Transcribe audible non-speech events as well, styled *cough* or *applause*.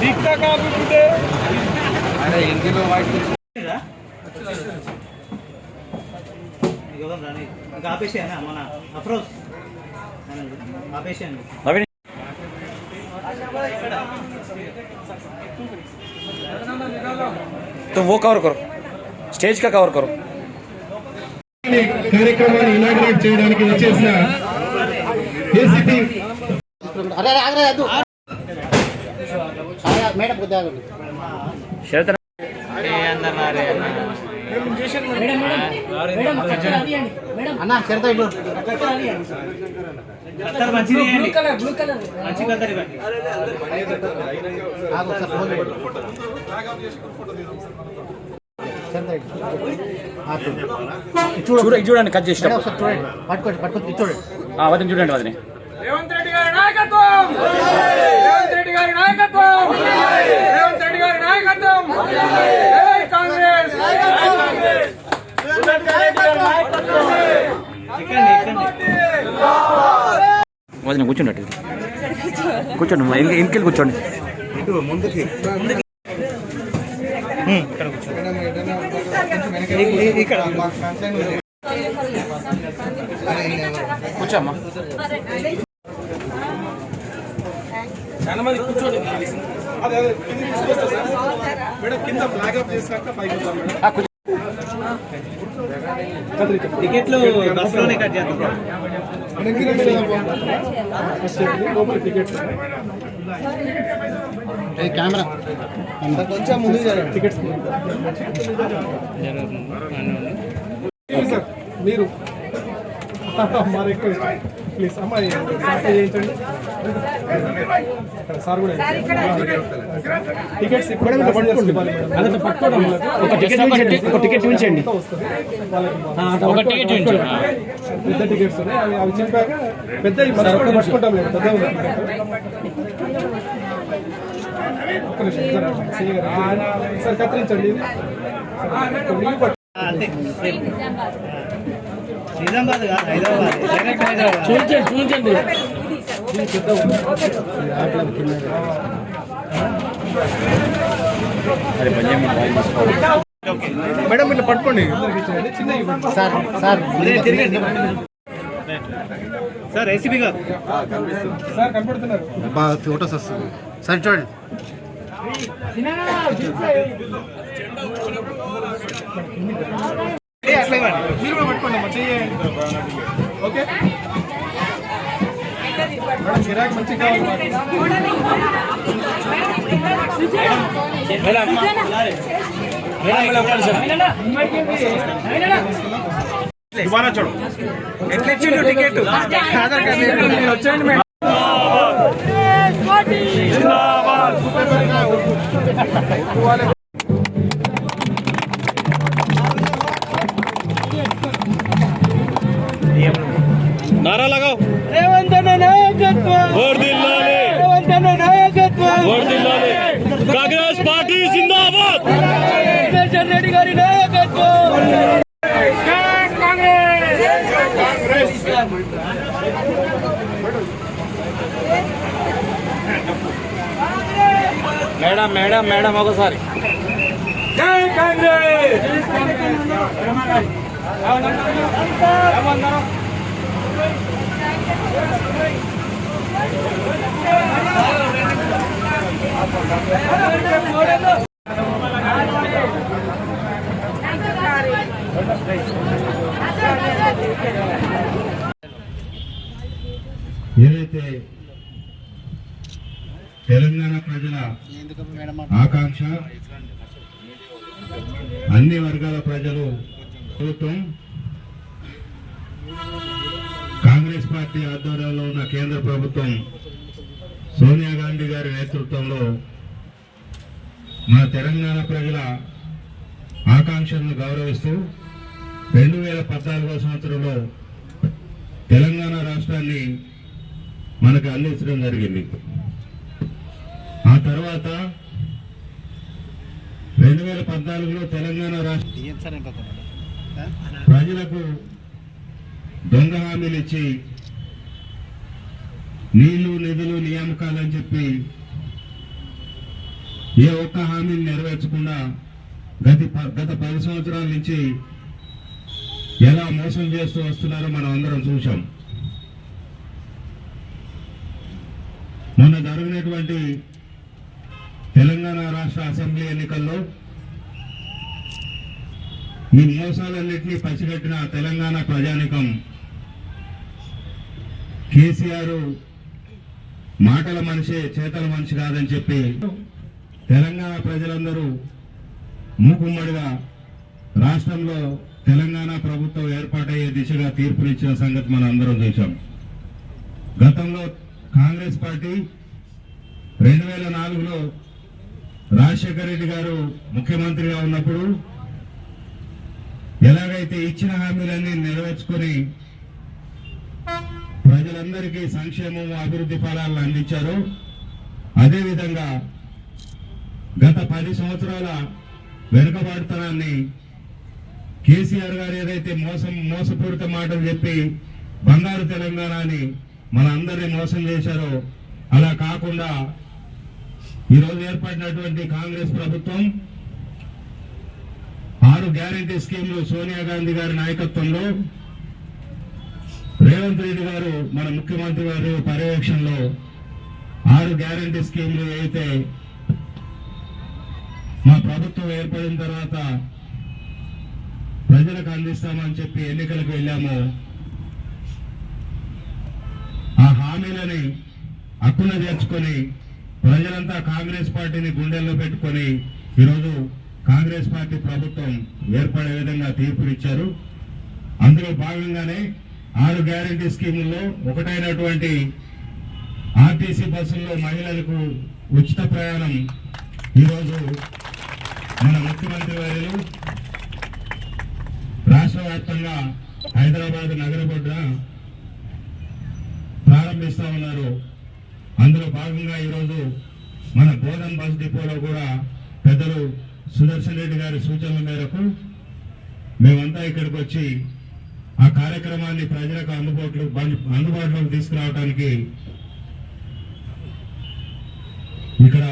टिकता कहाँ पे टूटे अरे इनके तो वाइट ఎవరు రాని ఇంకా ఆపేసాయనా మన అఫ్రోజ్ ఆపేసాను నవీన్ तुम वो कवर करो स्टेज का कवर करो కార్యక్రమాన్ని ఇనాగ్రేట్ చేయడానికి వచ్చేసిన ఏసీపీ అరే మేడం కొద్దిగా శరత్ అన్న ఇల్లు చూడండి కట్ ఒకసారి చూడండి. పట్టుకోండి పట్టుకోండి. చూడండి వదిన చూడండి వదిన. రేవంత్ రెడ్డి గారి నాయకత్వం! గారి నాయకత్వం! రేవంత్ రెడ్డి గారి నాయకత్వం! జై కాంగ్రెస్! వదిన కూర్చోండి అటు కూర్చోండి ఇంకెళ్ళి కూర్చోండి. ఇక్కడ కూర్చోమ్మా మంది కూర్చోండి అదే అదే కింద తీసుకొస్తా సార్ మేడం కింద ఫ్లాగ్ ఆఫ్ చేసినాక పైకి వస్తాం మేడం ఆ, కూర్చో. టికెట్లు బస్సులోనే కట్ చేద్దాం. కెమెరా. కొంచెం ముందు టికెట్స్. సార్ మీరు. *laughs* మా రిక్వెస్ట్ ప్లీజ్ చేయించండి సార్ కూడా టికెట్స్ ఇప్పుడు ఒక టికెట్ ఒక టికెట్ చూపించండి. ఒక టికెట్ పెద్ద టికెట్స్ ఉన్నాయి. అవి అవి చెప్పాక పెద్ద పట్టుకుంటాం లేదు పెద్ద ఒక్క నిమిషం? సార్ కత్తిరించండి. అంతే నిజామాబాద్ కాదు హైదరాబాద్. డైరెక్ట్ హైదరాబాద్. బాయ్ తీసుకోవాలి మేడం ఇట్లా పట్టుకోండి. Sir sir. తిరగండి సార్ ఏసీబీ గారు సార్ కనపడుతున్నారు. బాగా ఫోటోస్ వస్తుంది. సార్ చూడండి. అట్లా ఇవ్వండి. ఓకే మేడం కావాలి. ఎట్లా ఇచ్చిండు టికెట్ ఆధార్ కార్డు మీరు వచ్చేయండి మేడం नारा लगाओ రేవంత్ అన్న నాయకత్వం वोट दिलाने రేవంత్ అన్న నాయకత్వం वोट दिलाने कांग्रेस पार्टी जिंदाबाद కిషన్ రెడ్డి గారి నాయకత్వం మేడం మేడం మేడం ఒకసారి జై కాంగ్రెస్ ఏదైతే తెలంగాణ ప్రజల ఆకాంక్ష అన్ని వర్గాల ప్రజలు ప్రభుత్వం కాంగ్రెస్ పార్టీ ఆధ్వర్యంలో ఉన్న కేంద్ర ప్రభుత్వం సోనియా గాంధీ గారి నేతృత్వంలో మన తెలంగాణ ప్రజల ఆకాంక్షలను గౌరవిస్తూ రెండు వేల పద్నాలుగో సంవత్సరంలో తెలంగాణ రాష్ట్రాన్ని మనకు అందించడం జరిగింది. ఆ తర్వాత రెండు వేల పద్నాలుగులో తెలంగాణ రాష్ట్ర ప్రజలకు దొంగ హామీలు ఇచ్చి నీళ్ళు నిధులు నియామకాలని చెప్పి ఏ ఒక్క హామీని నెరవేర్చకుండా గత ప- గత పది సంవత్సరాల నుంచి ఎలా మోసం చేస్తూ వస్తున్నారో మనం అందరం చూసాం మొన్న జరిగినటువంటి తెలంగాణ రాష్ట్ర అసెంబ్లీ ఎన్నికల్లో ఈ మోసాలన్నింటినీ పసిగట్టిన తెలంగాణ ప్రజానికం కేసీఆర్ మాటల మనిషే చేతల మనిషి కాదని చెప్పి తెలంగాణ ప్రజలందరూ మూకుమ్మడిగా రాష్ట్రంలో తెలంగాణ ప్రభుత్వం ఏర్పాటయ్యే దిశగా తీర్పునిచ్చిన సంగతి మనం అందరం చూసాం గతంలో కాంగ్రెస్ పార్టీ రెండు వేల నాలుగులో రాజశేఖర రెడ్డి గారు ముఖ్యమంత్రిగా ఉన్నప్పుడు ఎలాగైతే ఇచ్చిన హామీలన్నీ నెరవేర్చుకొని ప్రజలందరికీ సంక్షేమం అభివృద్ధి ఫలాలను అందించారు. అదేవిధంగా గత పది సంవత్సరాల వెనుకబాటుతనాన్ని కేసీఆర్ గారు ఏదైతే మోసం మోసపూరిత మాటలు చెప్పి బంగారు తెలంగాణని మన అందరినీ మోసం చేశారో అలా కాకుండా ఈరోజు ఏర్పడినటువంటి కాంగ్రెస్ ప్రభుత్వం ఆరు గ్యారంటీ స్కీమ్లు సోనియా గాంధీ గారి నాయకత్వంలో రేవంత్ రెడ్డి గారు మన ముఖ్యమంత్రి గారి పర్యవేక్షణలో ఆరు గ్యారంటీ స్కీమ్లు అయితే మా ప్రభుత్వం ఏర్పడిన తర్వాత ప్రజలకు అందిస్తామని చెప్పి ఎన్నికలకు వెళ్ళామో ఆ హామీలని హక్కున చేర్చుకొని ప్రజలంతా కాంగ్రెస్ పార్టీని గుండెల్లో పెట్టుకొని ఈరోజు కాంగ్రెస్ పార్టీ ప్రభుత్వం ఏర్పడే విధంగా తీర్పునిచ్చారు. అందులో భాగంగానే ఆరు గ్యారంటీ స్కీముల్లో ఒకటైనటువంటి ఆర్టీసీ బస్సుల్లో మహిళలకు ఉచిత ప్రయాణం ఈరోజు మన ముఖ్యమంత్రి వారు రాష్ట్ర వ్యాప్తంగా హైదరాబాద్ నగరబొడ్డ ప్రారంభిస్తా ఉన్నారు. అందులో భాగంగా ఈరోజు మన బోధన్ బస్ డిపోలో కూడా పెద్దలు సుదర్శన్ రెడ్డి గారి సూచనల మేరకు మేమంతా ఇక్కడికి వచ్చి ఆ కార్యక్రమాన్ని ప్రజలకు అందుబాటులో అందుబాటులోకి తీసుకురావడానికి ఇక్కడ